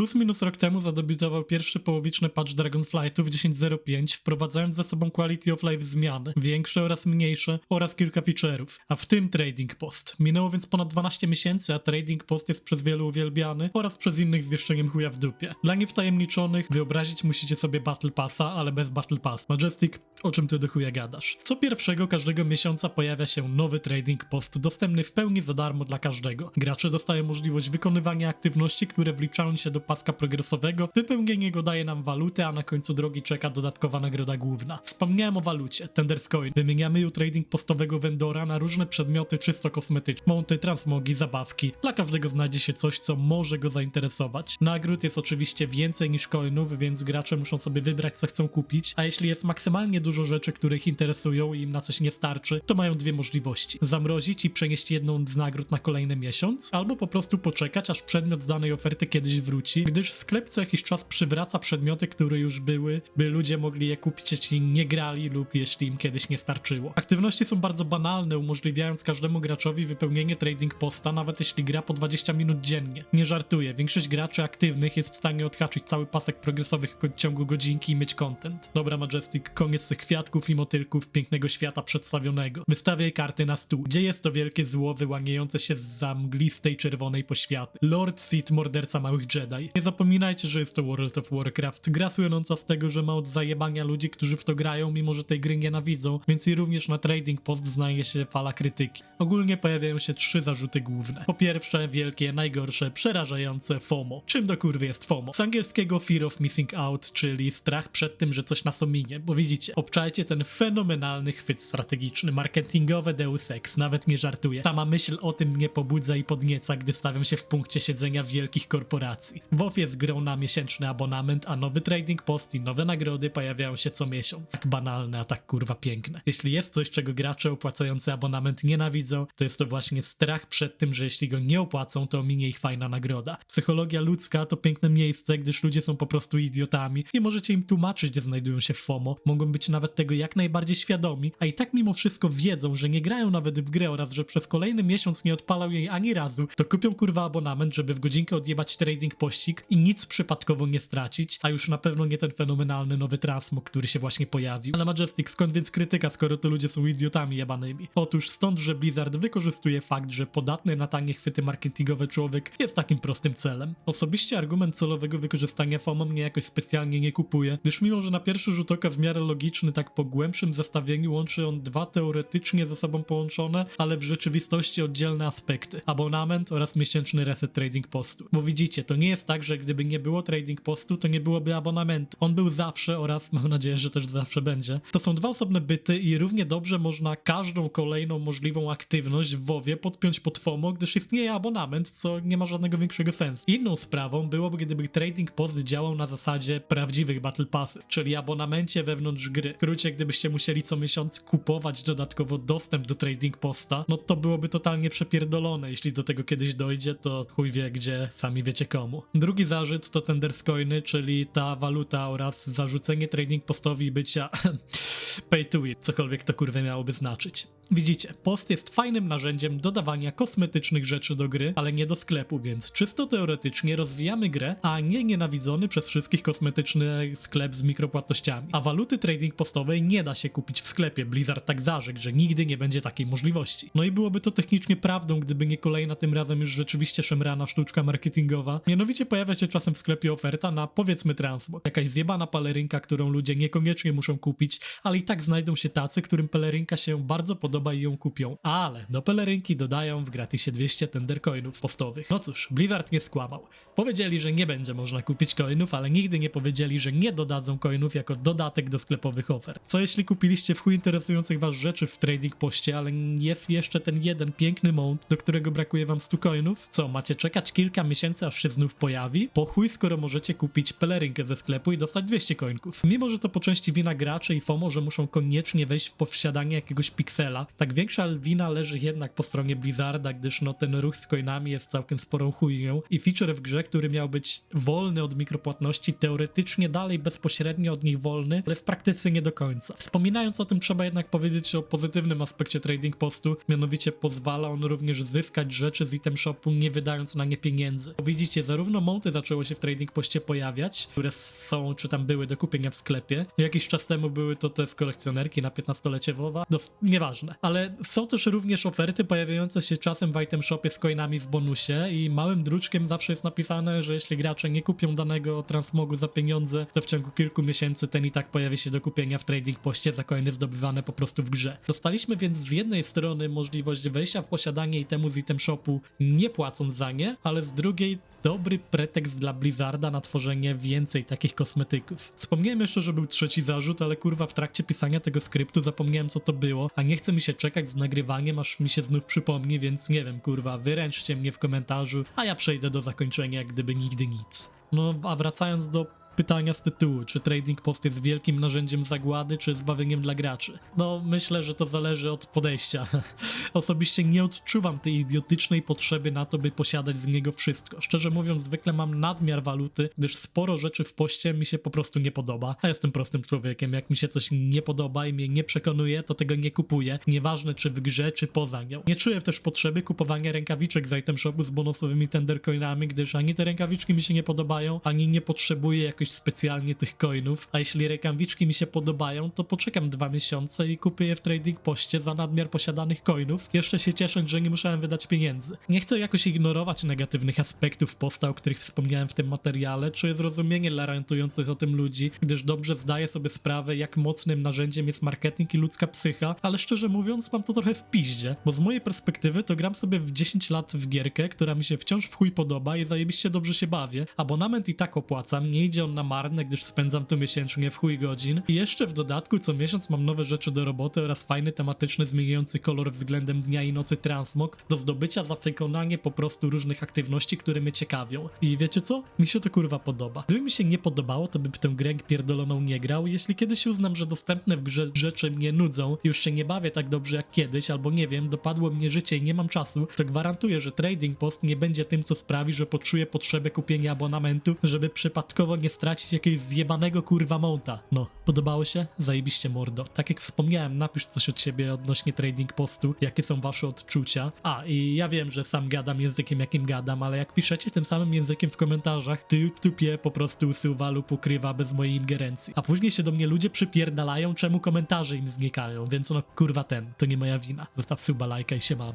Plus minus rok temu zadebiutował pierwszy połowiczny patch Dragonflightów 10.05, wprowadzając ze sobą quality of life zmiany, większe oraz mniejsze, oraz kilka feature'ów, a w tym Trading Post. Minęło więc ponad 12 miesięcy, a Trading Post jest przez wielu uwielbiany oraz przez innych z wieszczeniem chuja w dupie. Dla niewtajemniczonych wyobrazić musicie sobie Battle Passa, ale bez Battle Pass. Majestic, o czym ty do chuja gadasz? Co pierwszego każdego miesiąca pojawia się nowy Trading Post, dostępny w pełni za darmo dla każdego. Gracze dostają możliwość wykonywania aktywności, które wliczają się do paska progresowego, wypełnienie go daje nam walutę, a na końcu drogi czeka dodatkowa nagroda główna. Wspomniałem o walucie, Tenderscoin. Wymieniamy ją trading postowego vendora na różne przedmioty czysto kosmetyczne, monty, transmogi, zabawki. Dla każdego znajdzie się coś, co może go zainteresować. Nagród jest oczywiście więcej niż coinów, więc gracze muszą sobie wybrać, co chcą kupić, a jeśli jest maksymalnie dużo rzeczy, które ich interesują i im na coś nie starczy, to mają dwie możliwości. Zamrozić i przenieść jedną z nagród na kolejny miesiąc, albo po prostu poczekać, aż przedmiot z danej oferty kiedyś wróci, gdyż sklep co jakiś czas przywraca przedmioty, które już były, by ludzie mogli je kupić, jeśli nie grali lub jeśli im kiedyś nie starczyło. Aktywności są bardzo banalne, umożliwiając każdemu graczowi wypełnienie trading posta, nawet jeśli gra po 20 minut dziennie. Nie żartuję, większość graczy aktywnych jest w stanie odhaczyć cały pasek progresowych w ciągu godzinki i mieć content. Dobra Majestic, koniec tych kwiatków i motylków pięknego świata przedstawionego. Wystawiaj karty na stół. Gdzie jest to wielkie zło wyłaniające się z zamglistej czerwonej poświaty? Lord Sith, morderca małych Jedi. Nie zapominajcie, że jest to World of Warcraft. Gra słynąca z tego, że ma od zajebania ludzi, którzy w to grają, mimo że tej gry nienawidzą, więc i również na Trading Post znajdzie się fala krytyki. Ogólnie pojawiają się trzy zarzuty główne. Po pierwsze, wielkie, najgorsze, przerażające FOMO. Czym do kurwy jest FOMO? Z angielskiego Fear of Missing Out, czyli strach przed tym, że coś nas ominie, bo widzicie, obczajcie ten fenomenalny chwyt strategiczny, marketingowe Deus Ex, nawet nie żartuję. Sama myśl o tym mnie pobudza i podnieca, gdy stawiam się w punkcie siedzenia wielkich korporacji. WoW jest grą na miesięczny abonament, a nowy trading post i nowe nagrody pojawiają się co miesiąc. Tak banalne, a tak kurwa piękne. Jeśli jest coś, czego gracze opłacający abonament nienawidzą, to jest to właśnie strach przed tym, że jeśli go nie opłacą, to minie ich fajna nagroda. Psychologia ludzka to piękne miejsce, gdyż ludzie są po prostu idiotami i możecie im tłumaczyć, gdzie znajdują się w FOMO. Mogą być nawet tego jak najbardziej świadomi, a i tak mimo wszystko wiedzą, że nie grają nawet w grę oraz że przez kolejny miesiąc nie odpalał jej ani razu, to kupią kurwa abonament, żeby w godzinkę odjebać trading pościg i nic przypadkowo nie stracić, a już na pewno nie ten fenomenalny nowy transmog, który się właśnie pojawił. Ale Majestic, skąd więc krytyka, skoro to ludzie są idiotami jebanymi? Otóż stąd, że Blizzard wykorzystuje fakt, że podatny na tanie chwyty marketingowe człowiek jest takim prostym celem. Osobiście argument celowego wykorzystania FOMO mnie jakoś specjalnie nie kupuje, gdyż mimo, że na pierwszy rzut oka w miarę logiczny, tak po głębszym zestawieniu łączy on dwa teoretycznie ze sobą połączone, ale w rzeczywistości oddzielne aspekty. Abonament oraz miesięczny reset trading postu. Bo widzicie, to nie jest tak, że gdyby nie było trading postu, to nie byłoby abonamentu. On był zawsze oraz mam nadzieję, że też zawsze będzie. To są dwa osobne byty i równie dobrze można każdą kolejną możliwą aktywność w WoWie podpiąć pod FOMO, gdyż istnieje abonament, co nie ma żadnego większego sensu. Inną sprawą byłoby, gdyby trading post działał na zasadzie prawdziwych battle passy, czyli abonamencie wewnątrz gry. W skrócie, gdybyście musieli co miesiąc kupować dodatkowo dostęp do trading posta, no to byłoby totalnie przepierdolone. Jeśli do tego kiedyś dojdzie, to chuj wie gdzie, sami wiecie komu. Drugi zarzut to tenderscoiny, czyli ta waluta oraz zarzucenie trading postowi bycia pay to win, cokolwiek to kurwa miałoby znaczyć. Widzicie, post jest fajnym narzędziem dodawania kosmetycznych rzeczy do gry, ale nie do sklepu, więc czysto teoretycznie rozwijamy grę, a nie nienawidzony przez wszystkich kosmetyczny sklep z mikropłatnościami. A waluty trading postowej nie da się kupić w sklepie, Blizzard tak zarzekł, że nigdy nie będzie takiej możliwości. No i byłoby to technicznie prawdą, gdyby nie kolejna tym razem już rzeczywiście szemrana sztuczka marketingowa. Mianowicie pojawia się czasem w sklepie oferta na powiedzmy transmog. Jakaś zjebana pelerynka, którą ludzie niekoniecznie muszą kupić, ale i tak znajdą się tacy, którym pelerynka się bardzo podoba i ją kupią. Ale do pelerynki dodają w gratisie 200 tendercoinów postowych. No cóż, Blizzard nie skłamał. Powiedzieli, że nie będzie można kupić coinów, ale nigdy nie powiedzieli, że nie dodadzą coinów jako dodatek do sklepowych ofert. Co jeśli kupiliście w chuj interesujących was rzeczy w trading poście, ale jest jeszcze ten jeden piękny mount, do którego brakuje wam 100 coinów? Co, macie czekać kilka miesięcy, aż się znów pojawi? Po chuj, skoro możecie kupić pelerynkę ze sklepu i dostać 200 coinków. Mimo, że to po części wina graczy i FOMO, że muszą koniecznie wejść w posiadanie jakiegoś piksela, tak większa wina leży jednak po stronie Blizzarda, gdyż no ten ruch z coinami jest całkiem sporą chujnią i feature w grze, który miał być wolny od mikropłatności, teoretycznie dalej bezpośrednio od nich wolny, ale w praktyce nie do końca. Wspominając o tym, trzeba jednak powiedzieć o pozytywnym aspekcie trading postu, mianowicie pozwala on również zyskać rzeczy z item shopu, nie wydając na nie pieniędzy. Widzicie, zarówno monty zaczęło się w trading poście pojawiać, które są czy tam były do kupienia w sklepie. Jakiś czas temu były to te z kolekcjonerki na 15-lecie WoWa. Dos- nieważne. Ale są też również oferty pojawiające się czasem w item shopie z coinami w bonusie i małym druczkiem zawsze jest napisane, że jeśli gracze nie kupią danego transmogu za pieniądze, to w ciągu kilku miesięcy ten i tak pojawi się do kupienia w trading poście za coiny zdobywane po prostu w grze. Dostaliśmy więc z jednej strony możliwość wejścia w posiadanie itemu z item shopu nie płacąc za nie, ale z drugiej dobry pretekst dla Blizzarda na tworzenie więcej takich kosmetyków. Wspomniałem jeszcze, że był trzeci zarzut, ale kurwa w trakcie pisania tego skryptu zapomniałem co to było, a nie chce mi się czekać z nagrywaniem, aż mi się znów przypomni, więc nie wiem, kurwa, wyręczcie mnie w komentarzu, a ja przejdę do zakończenia jak gdyby nigdy nic. No, a wracając do pytania z tytułu, czy trading post jest wielkim narzędziem zagłady, czy zbawieniem dla graczy? No, myślę, że to zależy od podejścia. Osobiście nie odczuwam tej idiotycznej potrzeby na to, by posiadać z niego wszystko. Szczerze mówiąc, zwykle mam nadmiar waluty, gdyż sporo rzeczy w poście mi się po prostu nie podoba. A jestem prostym człowiekiem. Jak mi się coś nie podoba i mnie nie przekonuje, to tego nie kupuję. Nieważne czy w grze, czy poza nią. Nie czuję też potrzeby kupowania rękawiczek z item shopu z bonusowymi tendercoinami, gdyż ani te rękawiczki mi się nie podobają, ani nie potrzebuję jakoś specjalnie tych coinów. A jeśli rękawiczki mi się podobają, to poczekam dwa miesiące i kupię je w trading poście za nadmiar posiadanych coinów. Jeszcze się ciesząc, że nie musiałem wydać pieniędzy. Nie chcę jakoś ignorować negatywnych aspektów posta, o których wspomniałem w tym materiale, czy zrozumienie dla rantujących o tym ludzi, gdyż dobrze zdaję sobie sprawę, jak mocnym narzędziem jest marketing i ludzka psycha, ale szczerze mówiąc, mam to trochę w piździe, bo z mojej perspektywy to gram sobie w 10 lat w gierkę, która mi się wciąż w chuj podoba i zajebiście dobrze się bawię. Abonament i tak opłacam, nie idzie on na marne, gdyż spędzam tu miesięcznie w chuj godzin. I jeszcze w dodatku co miesiąc mam nowe rzeczy do roboty oraz fajny tematyczny zmieniający kolor względem dnia i nocy transmog do zdobycia za wykonanie po prostu różnych aktywności, które mnie ciekawią. I wiecie co? Mi się to kurwa podoba. Gdyby mi się nie podobało, to bym w tę grę pierdoloną nie grał. Jeśli kiedyś uznam, że dostępne w grze rzeczy mnie nudzą, już się nie bawię tak dobrze jak kiedyś, albo nie wiem, dopadło mnie życie i nie mam czasu, to gwarantuję, że Trading Post nie będzie tym, co sprawi, że poczuję potrzebę kupienia abonamentu, żeby przypadkowo nie stracić jakiegoś zjebanego kurwa monta. No, podobało się? Zajebiście mordo. Tak jak wspomniałem, napisz coś od siebie odnośnie Trading Postu, jakie są wasze odczucia. A, i ja wiem, że sam gadam językiem, jakim gadam, ale jak piszecie tym samym językiem w komentarzach, to YouTube je po prostu usuwa lub ukrywa bez mojej ingerencji. A później się do mnie ludzie przypierdalają, czemu komentarze im znikają, więc no kurwa ten, to nie moja wina. Zostaw suba, lajka i siemano.